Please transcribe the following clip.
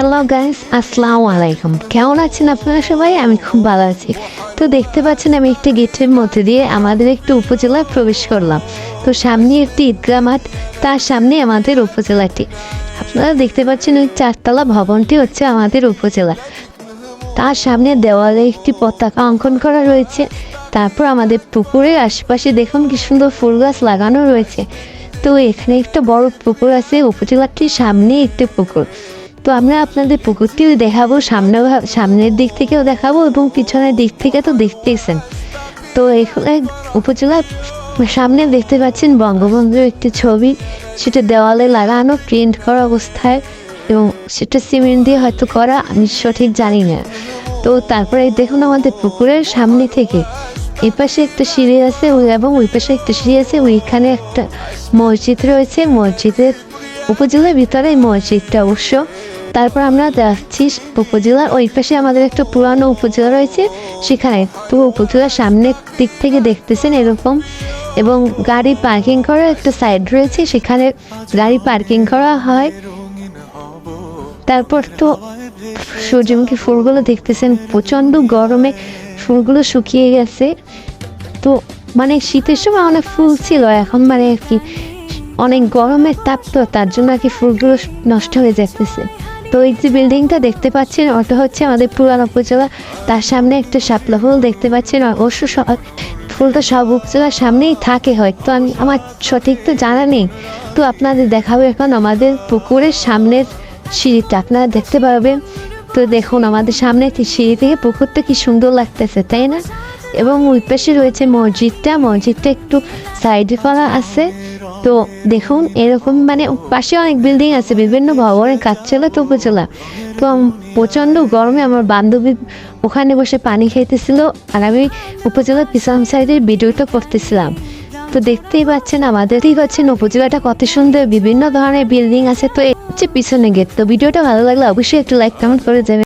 Hello guys আসসালামু আলাইকুম কেমন আছেন আপনারা সবাই? আমি খুব ভালো আছি। তো দেখতে পাচ্ছেন, আমি একটি গেটের মধ্যে দিয়ে আমাদের একটি উপজেলায় প্রবেশ করলাম। তো সামনে একটি ঈদগাহ মাঠ, তার সামনে আমাদের উপজেলাটি। আপনারা দেখতে পাচ্ছেন ওই চারতলা ভবনটি হচ্ছে আমাদের উপজেলা। তার সামনে দেওয়ালে একটি পতাকা অঙ্কন করা রয়েছে। তারপর আমাদের পুকুরের আশেপাশে দেখুন, কি সুন্দর ফুল গাছ লাগানো রয়েছে। তো এখানে একটা বড় পুকুর আছে, উপজেলাটির সামনে একটি পুকুর। তো আমরা আপনাদের পুকুরটিও দেখাবো সামনে সামনের দিক থেকেও দেখাবো এবং পিছনের দিক থেকে তো দেখতেইছেন তো এখানে উপজেলার সামনে দেখতে পাচ্ছেন বঙ্গবন্ধুর একটি ছবি। সেটা দেওয়ালে লাগানো প্রিন্ট করা অবস্থায় এবং সেটা সিমেন্ট দিয়ে হয়তো করা, আমি সঠিক জানি না। তো তারপরে দেখুন আমাদের পুকুরের সামনে থেকে। এ পাশে একটা সিঁড়ি আছে এবং ওই পাশে একটা সিঁড়ি আছে ওইখানে একটা মসজিদ রয়েছে। মসজিদের উপজেলার ভিতরে মসজিদটা অবশ্য তারপর আমরা যাচ্ছি উপজেলার ওই পাশে আমাদের একটা পুরানো উপজেলা রয়েছে। সেখানে তো উপজেলার সামনের দিক থেকে দেখতেছেন এরকম। এবং গাড়ি পার্কিং করার একটা সাইড রয়েছে, সেখানে গাড়ি পার্কিং করা হয়। তারপর তো সূর্যমুখী ফুলগুলো দেখতেছেন, প্রচণ্ড গরমে ফুলগুলো শুকিয়ে গেছে। তো মানে শীতের সময় অনেক ফুল ছিল, এখন মানে আর কি অনেক গরমের তাপ তো, তার জন্য আর কি ফুলগুলো নষ্ট হয়ে যাচ্ছে তো এই যে বিল্ডিংটা দেখতে পাচ্ছেন, ওটা হচ্ছে আমাদের পুরানো উপজেলা। তার সামনে একটা শাপলা ফুল দেখতে পাচ্ছেন অবশ্য ফুলটা সব উপজেলার সামনেই থাকে হয়তো, আমি আমার সঠিক তো জানা নেই। তো আপনাদের দেখাবো এখন আমাদের পুকুরের সামনের সিঁড়িটা, আপনারা দেখতে পারবেন। তো দেখুন, আমাদের সামনে সিঁড়ি থেকে পুকুরটা কি সুন্দর লাগতেছে, তাই না? এবং ওই পাশে রয়েছে মসজিদটা মসজিদটা একটু সাইডে করা আছে। তো দেখুন, এরকম মানে পাশে অনেক বিল্ডিং আছে, বিভিন্ন ভবনের কাজ চলে তো উপজেলা তো প্রচণ্ড গরমে আমার বান্ধবী ওখানে বসে পানি খাইতেছিল, আর আমি উপজেলার পিছন সাইডের ভিডিওটা করতেছিলাম। তো দেখতেই পাচ্ছেন, আমাদেরই পাচ্ছেন উপজেলাটা কত সুন্দর, বিভিন্ন ধরনের বিল্ডিং আছে, তো হচ্ছে পিছনে গেট তো ভিডিওটা ভালো লাগলে অবশ্যই একটু লাইক কমেন্ট করে যাবেন